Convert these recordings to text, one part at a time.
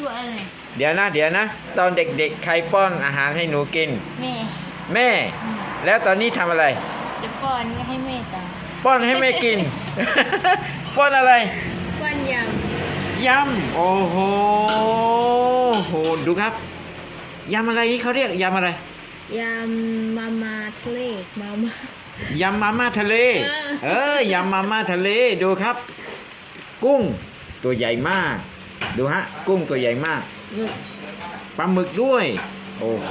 ตัวอะไรเดี๋ยวนะ เดี๋ยวนะ ตอนเด็กๆ ใครป้อนอาหารให้หนูกิน แม่แม่ อืมแล้วตอนนี้ทำอะไร จะป้อนให้แม่ตาป้อนให้แม่กิน ป้อนอะไร ป้อนยยำ โอ้โหโห ดูครับ ยำอะไรนี่เขาเรียกยำอะไรำยำมามาทะเลมามา ยำมาม่าทะเล เออ เออ ยำมาม่าทะเล ดูครับ กุ้งตัวใหญ่มาก ดูฮะ กุ้งตัวใหญ่มากหมึกปลาหมึกด้วย โอ้โห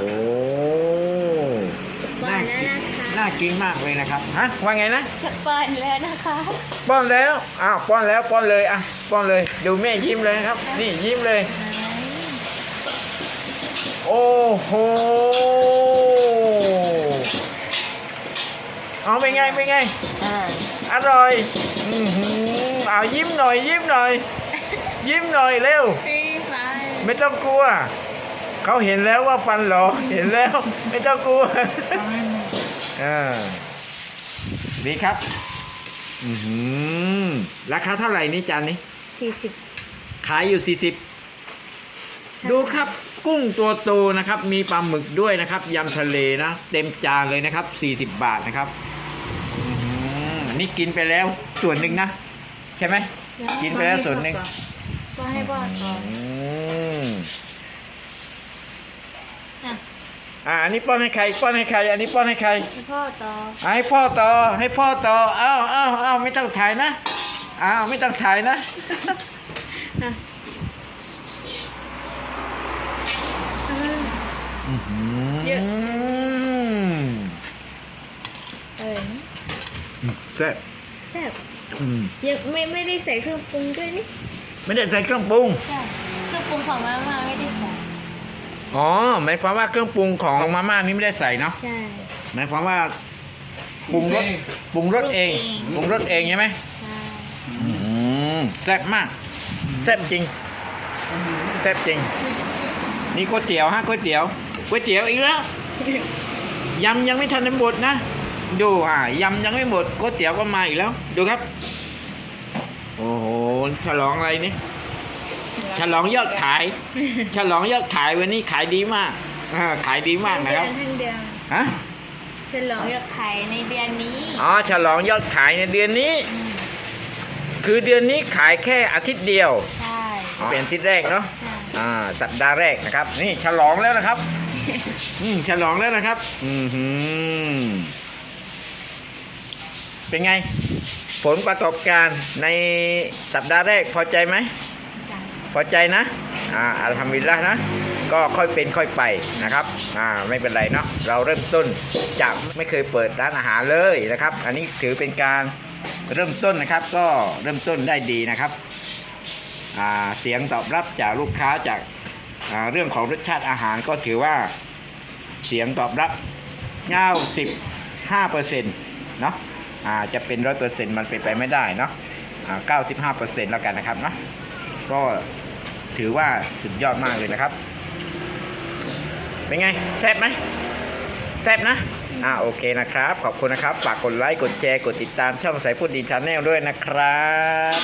ป้อนแล้วนะคะน่ากินมากเลยนะครับฮะว่าไงนะจะป้อนแล้วนะคะป้อนแล้วอ้าวป้อนแล้วป้อนเลยอะป้อนเลยดูแม่ยิ้มเลยนะครับ นี่ยิ้มเลย โอ้โหเอาเป็นไงเป็นไงอ่าอร่อยอือหือเอายิ้มหน่อยยิ้มหน่อย ยิ้มหน่อยเร็วพี่ฟ้าไม่ต้องกลัว เขาเห็นแล้วว่าฟันหลอเห็นแล้ว ไม่ต้องกลัวอ่าดีครับ อือหือราคาเท่าไหร่นี่จานนี้ สี่สิบขายอยู่ 40 ดูครับกุ้งตัวโตนะครับ มีปลาหมึกด้วยนะครับยำทะเลนะ เต็มจานเลยนะครับ 40 บาทนะครับอื้อหือนี่กินไปแล้วส่วนหนึ่งนะ ใช่ไหม กินไปแล้วส่วนหนึ่งป้อ นให้ป้อนก่อนอืมอะอ่าอันนี้ป้อนให้ใครป้อนให้ใคร อันนี้ป้อนให้ใครให้พ่อต่ออะให้พ่อต่อให้พ่อต่ออ้าวอ้าวอ้าวไม่ต้องถ่ายนะอ้าวไม่ต้องถ่ายนะ อะอื้อหืเยอะอเออแซ่บแซ่บอืมยังไม่ไม่ได้ใส่เครื่องปรุงด้วยนี่ ไม่ได้ใส่เครื่องปรุง ใช่เครื่องปรุงของมาม่าไม่ได้ใส่อ๋อหมายความว่าเครื่องปรุงของมาม่านี่ไม่ได้ใส่เนาะใช่หมายความว่าปรุงรสปรุงรสเองปรุงรสเองใช่ไหมใช่อืมแซ่บมากแซ่บจริงแซ่บจริง นี่ก๋วยเตี๋ยวฮะก๋วยเตี๋ยวก๋วยเตี๋ยวอีกแล้วยำยังไม่ทันได้หมดนะดูอ่ายำยังไม่หมดก๋วยเตี๋ยวก็มาอีกแล้ว ดูครับ โอ้โห ฉลองอะไรนี่ฉลองยอดขาย ฉลองยอดขายวันนี้ขายดีมากอ่าขายดีมากนะครับทั้งเดือนฮะฉลองยอดขายในเดือนนี้ อ๋อ ฉลองยอดขายในเดือนนี้มคือเดือนนี้ขายแค่อาทิตย์เดียว ใช่เป็นอาทิตย์แรกเนาะใช่อ่า สัปดาห์แรกนะครับ นี่ฉลองแล้วนะครับ อืม ฉลองแล้วนะครับ อืมหืมเป็นไง ผลประกอบการในสัปดาห์แรกพอใจไหม พอใจนะอ่าอัลฮัมดุลิลละนะ ก็ค่อยเป็นค่อยไปนะครับอ่าไม่เป็นไรเนาะเราเริ่มต้นจากไม่เคยเปิดร้านอาหารเลยนะครับ อันนี้ถือเป็นการเริ่มต้นนะครับ ก็เริ่มต้นได้ดีนะครับอ่าเสียงตอบรับจากลูกค้าจากอ่าเรื่องของรสชาติอาหารก็ถือว่าเสียงตอบรับ 95เปอร์เซ็นต์เนาะ อ่าจะเป็นร้อยเปอร์เซ็นต์มันเป็นไปไม่ได้เนาะอ่า95เปอร์เซ็นต์แล้วกันนะครับเนาะก็ถือว่าสุดยอดมากเลยนะครับ เป็นไงแซ่บไหมแซ่บนะอ่าโอเคนะครับ ขอบคุณนะครับ ฝากกดไลค์กดแชร์กดติดตามช่องสายพูดดีชาแนลด้วยนะครับ